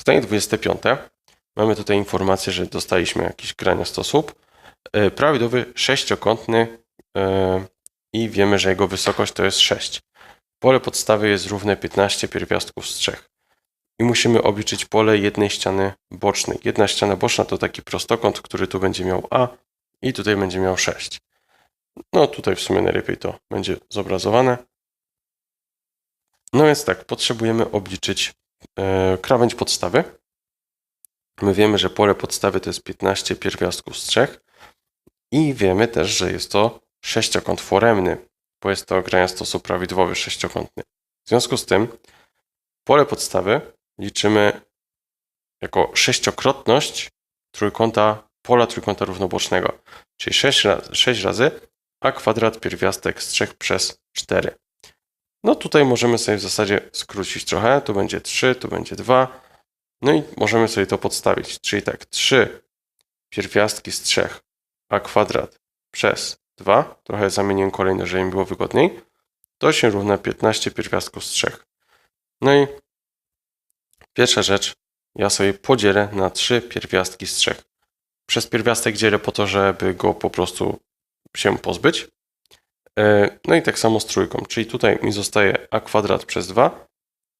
Zdanie 25. Mamy tutaj informację, że dostaliśmy jakiś graniostosób. E, Prawidłowy sześciokątny e, i wiemy, że jego wysokość to jest 6. Pole podstawy jest równe 15 pierwiastków z 3. I musimy obliczyć pole jednej ściany bocznej. Jedna ściana boczna to taki prostokąt, który tu będzie miał A i tutaj będzie miał 6. No tutaj w sumie najlepiej to będzie zobrazowane. No więc tak, potrzebujemy obliczyć krawędź podstawy. My wiemy, że pole podstawy to jest 15 pierwiastków z 3 i wiemy też, że jest to sześciokąt foremny, bo jest to graniastosób prawidłowy sześciokątny. W związku z tym pole podstawy liczymy jako sześciokrotność trójkąta, pola trójkąta równobocznego, czyli 6 razy, 6 razy a kwadrat pierwiastek z 3 przez 4. No tutaj możemy sobie w zasadzie skrócić trochę, tu będzie 3, tu będzie 2, no i możemy sobie to podstawić, czyli tak 3 pierwiastki z 3 a kwadrat przez 2, trochę zamieniłem kolejne, żeby mi było wygodniej, to się równa 15 pierwiastków z 3. No i pierwsza rzecz, ja sobie podzielę na 3 pierwiastki z 3. Przez pierwiastek dzielę po to, żeby go po prostu się pozbyć. E, No i tak samo z trójką, czyli tutaj mi zostaje a kwadrat przez 2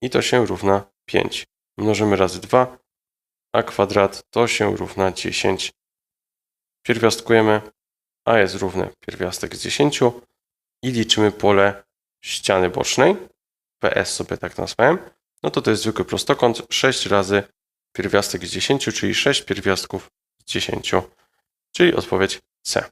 i to się równa 5. Mnożymy razy 2, a kwadrat to się równa 10. Pierwiastkujemy, a jest równe pierwiastek z 10 i liczymy pole ściany bocznej, PS sobie tak nazwałem, no to to jest zwykły prostokąt, 6 razy pierwiastek z 10, czyli 6 pierwiastków z 10, czyli odpowiedź C.